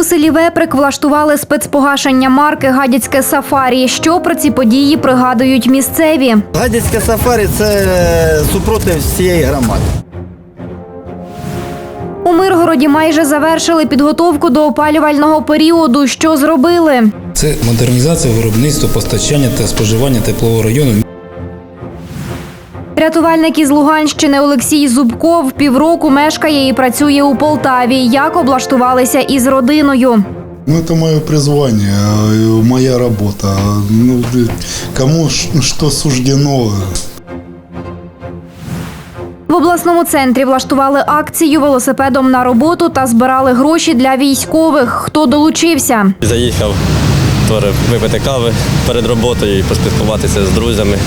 У селі Веприк влаштували спецпогашення марки Гадяцьке сафарі. Що про ці події пригадують місцеві? Гадяцьке сафарі це супротив всієї громади. У Миргороді майже завершили підготовку до опалювального періоду. Що зробили? Це модернізація виробництва, постачання та споживання теплового району. Рятувальник із Луганщини Олексій Зубков півроку мешкає і працює у Полтаві. Як облаштувалися із родиною? Ну, это мое призвание, э, моя работа. Ну, э, кому ш- что суждено, В обласному центрі влаштували акцію велосипедом на роботу та збирали гроші для військових. Хто долучився? Заїхав теж випити кави перед роботою і поспілкуватися з друзями.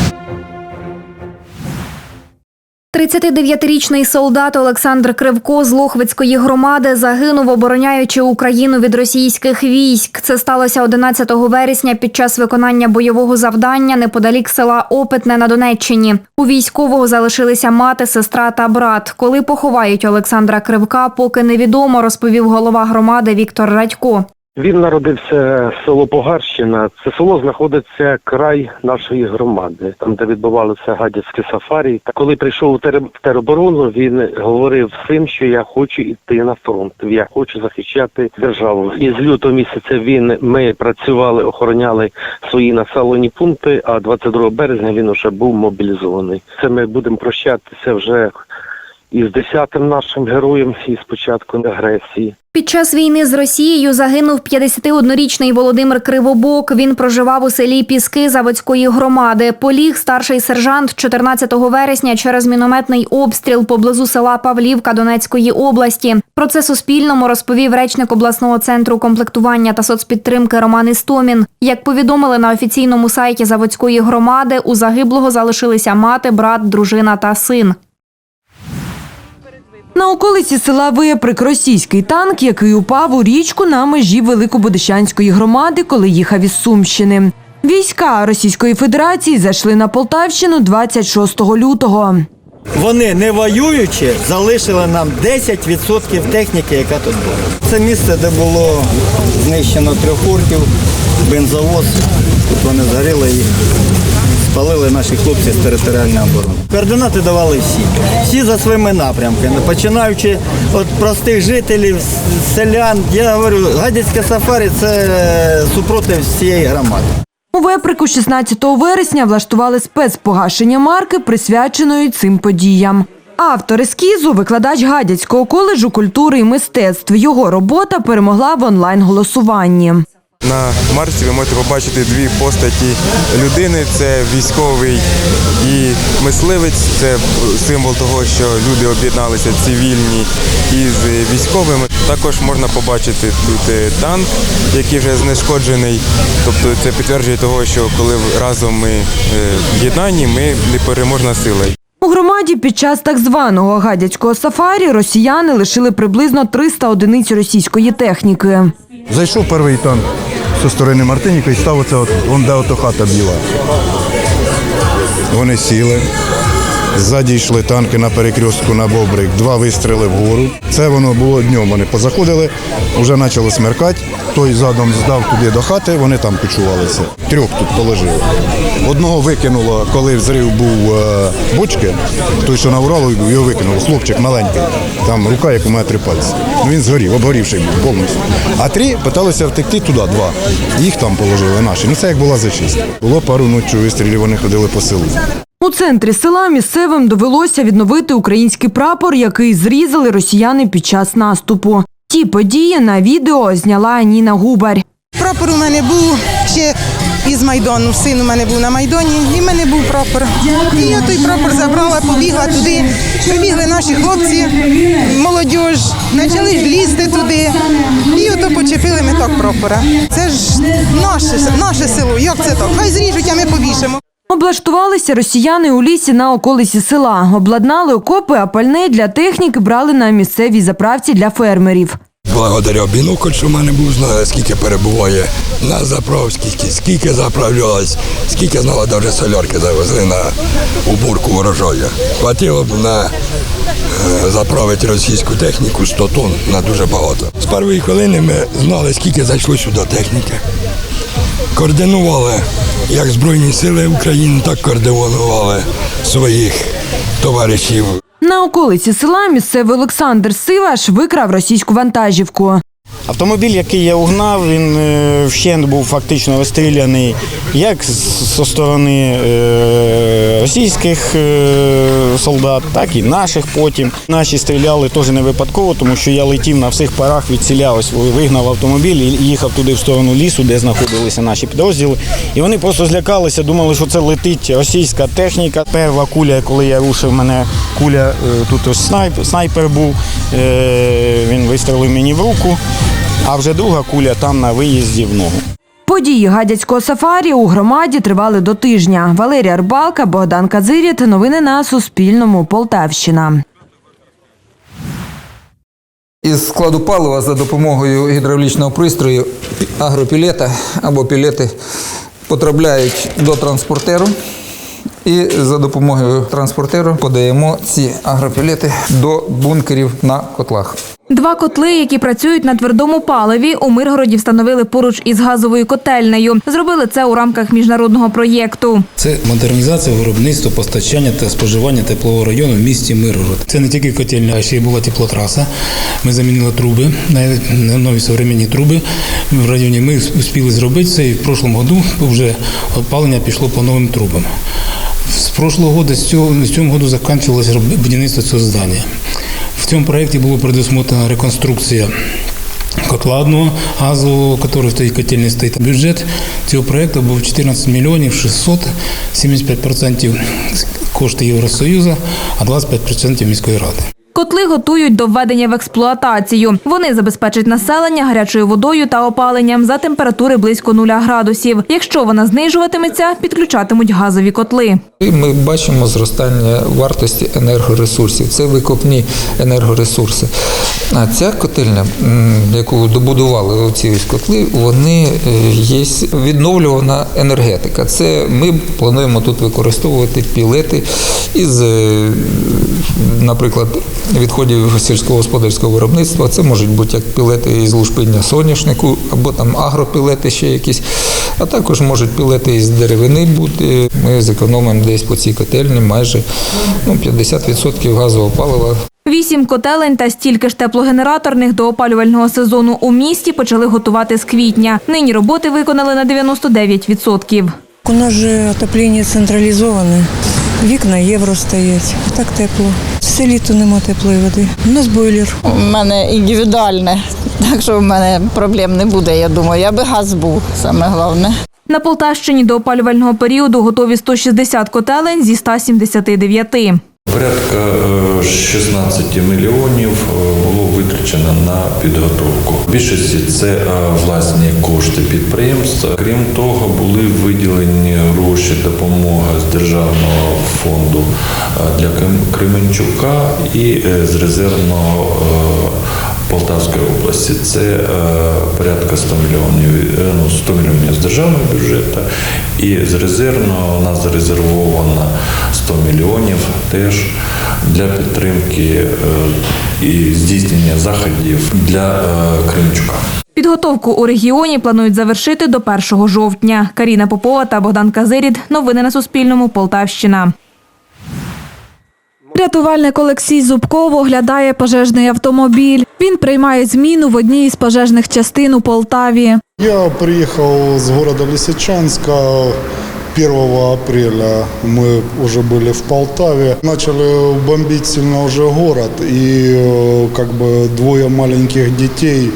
39-річний солдат Олександр Кривко з Лохвицької громади загинув, обороняючи Україну від російських військ. Це сталося 11 вересня під час виконання бойового завдання неподалік села Опитне на Донеччині. У військового залишилися мати, сестра та брат. Коли поховають Олександра Кривка, поки невідомо, розповів голова громади Віктор Радько. Він народився в село Погарщина. Це село знаходиться край нашої громади, там де відбувалося гадяцьке сафарі. Та коли прийшов у тероборону, він говорив всім, що я хочу йти на фронт. Я хочу захищати державу. І з лютого місяця він ми працювали, охороняли свої населені пункти. А 22 березня він уже був мобілізований. Це ми будемо прощатися вже із 10-тим нашим героєм із початку агресії. Під час війни з Росією загинув 51-річний Володимир Кривобок. Він проживав у селі Піски Заводської громади. Поліг старший сержант 14 вересня через мінометний обстріл поблизу села Павлівка Донецької області. Про це Суспільному розповів речник обласного центру комплектування та соцпідтримки Роман Істомін. Як повідомили на офіційному сайті Заводської громади, у загиблого залишилися мати, брат, дружина та син. На околиці села Виприк російський танк, який упав у річку на межі Великобудищанської громади, коли їхав із Сумщини. Війська Російської Федерації зайшли на Полтавщину 26 лютого. Вони не воюючи, залишили нам 10% техніки, яка тут була. Це місце, де було знищено трьох орків, бензовоз. Тут вони згоріли і спалили наші хлопці з територіальної оборони. Координати давали всі. Всі за своїми напрямками, починаючи від простих жителів, селян. Я говорю, гадяцьке сафарі це супротив всієї громади. У Веприку 16 вересня влаштували спецпогашення марки, присвяченої цим подіям. Автор ескізу – викладач Гадяцького коледжу культури і мистецтв. Його робота перемогла в онлайн-голосуванні. На марці ви можете побачити дві постаті людини: це військовий і мисливець. Це символ того, що люди об'єдналися цивільні із військовими. Також можна побачити тут е, танк, який вже знешкоджений. Тобто це підтверджує того, що коли разом ми е, в єднанні, ми непереможна сила. У громаді під час так званого гадяцького сафарі росіяни лишили приблизно 300 одиниць російської техніки. Зайшов перший танк зі сторони Мартиніка і став оце, от, он, де ото хата біла. Вони сіли. Ззаді йшли танки на перекрестку на Бобрик, два вистріли вгору. Це воно було днем. Вони позаходили, вже почало смеркати. Той задом здав туди до хати, вони там кочувалися. Трьох тут положили. Одного викинуло, коли взрив був е, бочки, той, що на Уралові був, його викинуло. Хлопчик маленький. Там рука, як у мене три пальці. Ну він згорів, обгорівший був повністю. А три питалися втекти туди, два. Їх там положили наші. Ну це як була зачистка. Було пару ночі вистрілів, вони ходили по селу. У центрі села місцевим довелося відновити український прапор, який зрізали росіяни під час наступу. Ті події на відео зняла Ніна Губар. Прапор у мене був ще із Майдану. Син у мене був на Майдані, і в мене був прапор. І я той прапор забрала, побігла туди. Прибігли наші хлопці, молодь, почали лізти туди. І ото почепили ми так прапора. Це ж наше, наше село. Як це так? Хай зріжуть, а ми повішимо. Облаштувалися росіяни у лісі на околиці села. Обладнали окопи, а пальне для техніки брали на місцевій заправці для фермерів. Благодаря бінокль, що в мене був, знаю, скільки перебуває на заправці, скільки, скільки заправлялось, скільки знала, навіть солярки завезли на уборку урожаю. Хватило б на е, заправити російську техніку 100 тонн на дуже багато. З першої хвилини ми знали, скільки зайшло сюди техніки. Координували як Збройні Сили України, так координували своїх товаришів На околиці села місцевий Олександр Сиваш викрав російську вантажівку. Автомобіль, який я угнав, він е, вщент був фактично розстріляний як зі сторони е, російських е, солдат, так і наших потім. Наші стріляли теж не випадково, тому що я летів на всіх парах від ось вигнав автомобіль і їхав туди в сторону лісу, де знаходилися наші підрозділи. І вони просто злякалися, думали, що це летить російська техніка. Перша куля, коли я рушив, мене куля тут ось снайп, снайпер був. Він вистрелив мені в руку. А вже друга куля там на виїзді в ногу. Події гадяцького сафарі у громаді тривали до тижня. Валерія Рибалка, Богдан Казиріт. Новини на Суспільному. Полтавщина. Із складу палива за допомогою гідравлічного пристрою агропілета або пілети потрапляють до транспортеру. І за допомогою транспортеру подаємо ці агропілети до бункерів на котлах. Два котли, які працюють на твердому паливі, у Миргороді встановили поруч із газовою котельнею. Зробили це у рамках міжнародного проєкту. Це модернізація виробництва, постачання та споживання теплового району в місті Миргород. Це не тільки котельня, а ще й була теплотраса. Ми замінили труби, нові сучасні труби в районі. Ми успіли зробити це, і в прошлому году вже опалення пішло по новим трубам. З прошлого года, з цього, з цього году закінчилося будівництво цього здання. В цьому проєкті було предусмотрена реконструкція котла одного газового, який в той котельні стоїть. Бюджет цього проєкту був 14 мільйонів 675 процентів кошти Євросоюзу, а 25% міської ради. Котли готують до введення в експлуатацію. Вони забезпечать населення гарячою водою та опаленням за температури близько нуля градусів. Якщо вона знижуватиметься, підключатимуть газові котли. Ми бачимо зростання вартості енергоресурсів. Це викопні енергоресурси. А ця котельня, яку добудували ці котли, вони е, є відновлювана енергетика. Це ми плануємо тут використовувати пілети із, е, наприклад, відходів сільськогосподарського виробництва. Це можуть бути як пілети із лушпиння соняшнику, або там агропілети ще якісь, а також можуть пілети із деревини бути. Ми зекономимо десь по цій котельні майже ну, 50% газового палива. Вісім котелень та стільки ж теплогенераторних до опалювального сезону у місті почали готувати з квітня. Нині роботи виконали на 99%. У нас же отоплення централізоване. Вікна євро стоять. Так тепло. Все літо нема теплої води. У нас бойлер. У мене індивідуальне, так що в мене проблем не буде, я думаю. Аби газ був, саме головне. На Полтавщині до опалювального періоду готові 160 котелень зі 179. Порядка е, 16 мільйонів е, було витрачено на підготовку. В більшості це е, власні кошти підприємства. Крім того, були виділені гроші допомога з державного фонду е, для Крем- Кременчука і е, з резервного Полтавської області. Це е, порядка 100 мільйонів, е, ну 100 мільйонів з державного бюджету, і з резервного у нас зарезервовано 100 мільйонів теж для підтримки е, і здійснення заходів для е, Кримчука. Підготовку у регіоні планують завершити до 1 жовтня. Каріна Попова та Богдан Казирід. Новини на Суспільному. Полтавщина. Рятувальник Олексій Зубков оглядає пожежний автомобіль. Він приймає зміну в одній із пожежних частин у Полтаві. Я приехал с города Лисичанска 1 апреля. Мы уже были в Полтаве. Начали бомбить сильно уже город. И э, как бы двое маленьких детей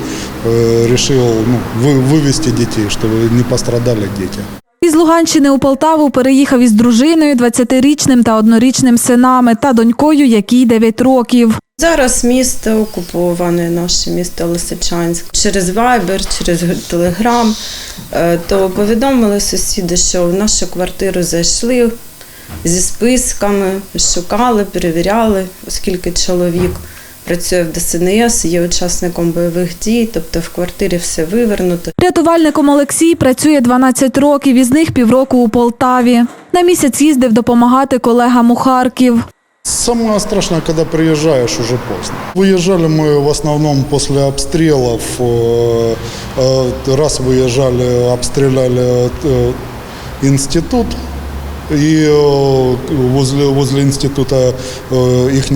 э, решил ну, вы- вывести детей, чтобы не пострадали дети. Із Луганщини у Полтаву переїхав із дружиною, 20-річним та однорічним синами та донькою, якій 9 років. Зараз місто окуповане, наше місто Лисичанськ. Через Viber, через Телеграм, то повідомили сусіди, що в нашу квартиру зайшли зі списками, шукали, перевіряли, оскільки чоловік працює в ДСНС, є учасником бойових дій, тобто в квартирі все вивернуто. Рятувальником Олексій працює 12 років, із них півроку у Полтаві. На місяць їздив допомагати колегам у Харків. Самое страшное, когда приезжаешь уже поздно. Выезжали мы в основном после обстрелов. Э, э, Раз выезжали, обстреляли э, институт. И э, возле, возле института их,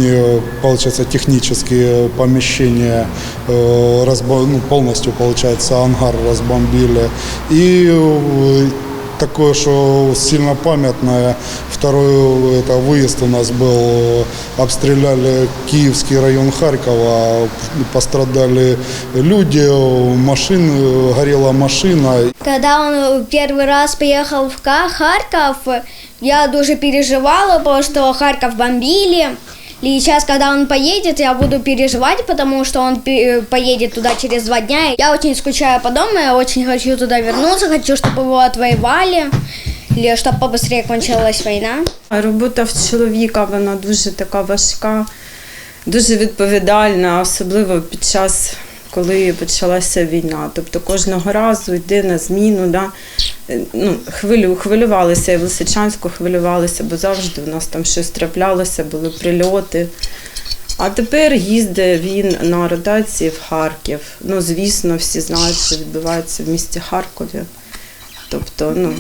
получается, технические помещения э, разбо- ну, полностью, получается, ангар разбомбили. И э, такое, что сильно памятное. Второй это выезд у нас был. Обстреляли Киевский район Харькова. Пострадали люди, машин, горела машина. Когда он первый раз приехал в Ка- Харьков, я дуже переживала, потому что Харьков бомбили. И сейчас, когда он поедет, я буду переживать, потому что он пе- поедет туда через два дня. Я очень скучаю по дому, я очень хочу туда вернуться, хочу, чтобы его отвоевали, или чтобы побыстрее кончилась война. Робота в чоловіка вона дуже така важка, дуже відповідальна, особливо під час, коли почалася війна. Тобто кожного разу йде на зміну. Да? Е, Ну, хвилю, хвилювалися і в Лисичанську хвилювалися, бо завжди у нас там щось траплялося, були прильоти. А тепер їздить він на ротації в Харків. Ну, звісно, всі знають, що відбувається в місті Харкові. Тобто, ну,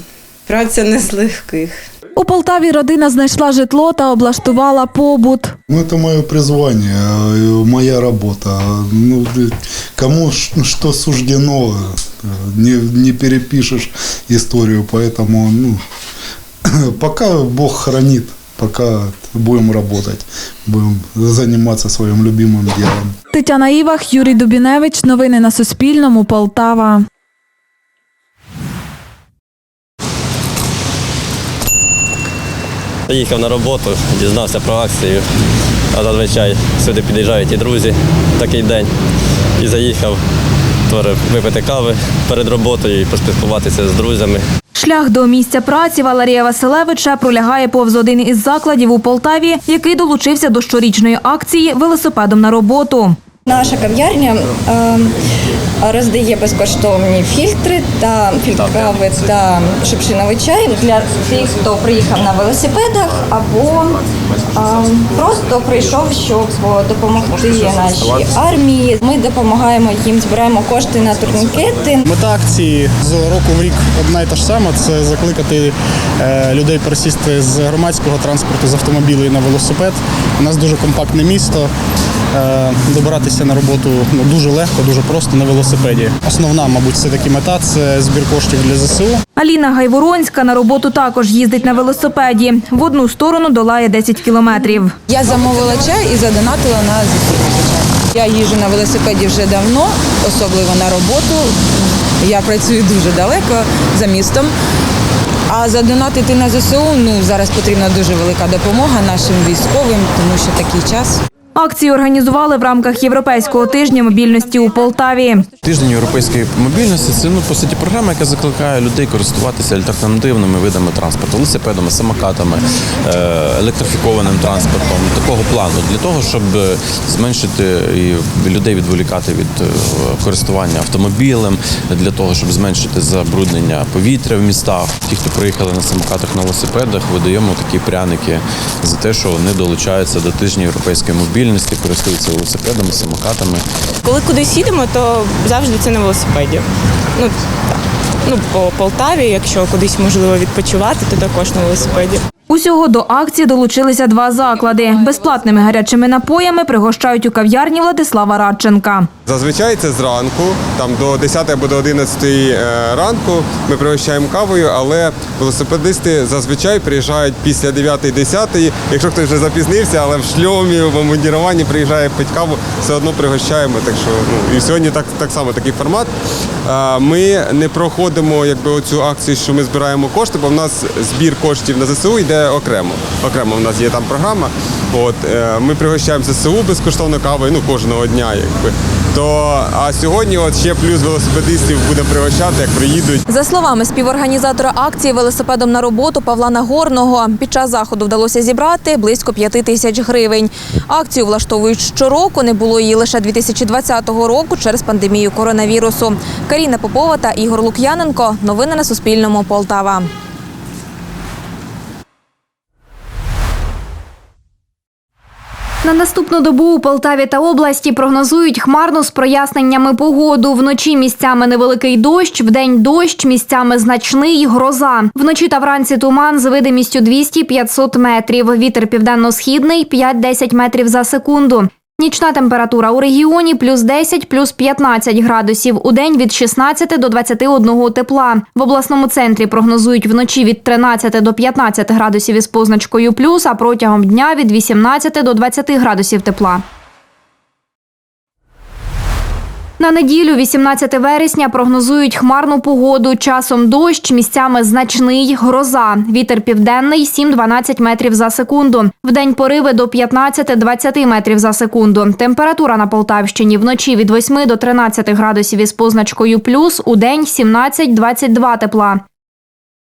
праця не з легких. У Полтаві родина знайшла житло та облаштувала побут. Ну, это мое призвание, э, моя работа. Ну, э, кому ш- что суждено, э, не, не перепишешь историю, поэтому ну, пока Бог хранит, пока будем работать, будем заниматься своим любимым делом. Тетяна Івах, Юрій Дубіневич. Новини на Суспільному. Полтава. Їхав на роботу, дізнався про акцію, а зазвичай сюди під'їжджають і друзі в такий день. І заїхав теж випити кави перед роботою і поспілкуватися з друзями. Шлях до місця праці Валерія Василевича пролягає повз один із закладів у Полтаві, який долучився до щорічної акції велосипедом на роботу. Наша кав'ярня е, роздає безкоштовні фільтри та фільтр кави та шипшиновий чай для тих, хто приїхав на велосипедах або е, просто прийшов, щоб допомогти нашій армії. Ми допомагаємо їм, збираємо кошти на турнікети. Мета акції з року в рік одна і та ж сама це закликати е, людей пересісти з громадського транспорту з автомобілів на велосипед. У нас дуже компактне місто. Е, Добиратися на роботу ну, дуже легко, дуже просто на велосипеді. Основна, мабуть, все таки мета це збір коштів для ЗСУ. Аліна Гайворонська на роботу також їздить на велосипеді. В одну сторону долає 10 кілометрів. Я замовила чай і задонатила на ЗСУ. Я їжджу на велосипеді вже давно, особливо на роботу. Я працюю дуже далеко за містом. А задонатити на ЗСУ ну зараз потрібна дуже велика допомога нашим військовим, тому що такий час. Акцію організували в рамках Європейського тижня мобільності у Полтаві. Тиждень європейської мобільності це ну по суті програма, яка закликає людей користуватися альтернативними видами транспорту, велосипедами, самокатами, е, електрифікованим транспортом такого плану для того, щоб е, зменшити і людей відволікати від е, користування автомобілем, для того, щоб зменшити забруднення повітря в містах. Ті, хто приїхали на самокатах на велосипедах, видаємо такі пряники за те, що вони долучаються до тижня європейської мобільності, користуються велосипедами, самокатами. Коли кудись їдемо, то завжди це на велосипеді. Ну, ну по Полтаві, якщо кудись можливо відпочивати, то також на велосипеді. Усього до акції долучилися два заклади. Безплатними гарячими напоями пригощають у кав'ярні Владислава Радченка. Зазвичай це зранку, там до 10 або до 11 е, ранку ми пригощаємо кавою, але велосипедисти зазвичай приїжджають після 9-10. Якщо хтось вже запізнився, але в шльомі, в обмундіруванні приїжджає пить каву, все одно пригощаємо. Так що ну і сьогодні так, так само такий формат. Е, Ми не проходимо якби оцю акцію, що ми збираємо кошти, бо в нас збір коштів на ЗСУ йде окремо. Окремо в нас є там програма. От е, ми пригощаємо ЗСУ безкоштовно кавою, ну кожного дня, якби. То а сьогодні, от ще плюс велосипедистів буде пригощати, як приїдуть. За словами співорганізатора акції велосипедом на роботу Павла Нагорного, під час заходу вдалося зібрати близько п'яти тисяч гривень. Акцію влаштовують щороку. Не було її лише 2020 року через пандемію коронавірусу. Каріна Попова та Ігор Лук'яненко. Новини на Суспільному. Полтава. На наступну добу у Полтаві та області прогнозують хмарну з проясненнями погоду. Вночі місцями невеликий дощ, вдень дощ, місцями значний гроза. Вночі та вранці туман з видимістю 200-500 метрів. Вітер південно-східний 5-10 метрів за секунду. Нічна температура у регіоні плюс 10, плюс 15 градусів. У день від 16 до 21 тепла. В обласному центрі прогнозують вночі від 13 до 15 градусів із позначкою плюс, а протягом дня від 18 до 20 градусів тепла. На неділю, 18 вересня, прогнозують хмарну погоду. Часом дощ, місцями значний, гроза. Вітер південний 7-12 метрів за секунду. Вдень пориви до 15-20 метрів за секунду. Температура на Полтавщині вночі від 8 до 13 градусів із позначкою плюс, у день 17-22 тепла.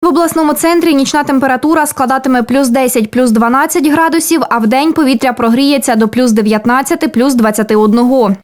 В обласному центрі нічна температура складатиме плюс 10, плюс 12 градусів, а вдень повітря прогріється до плюс 19, плюс 21.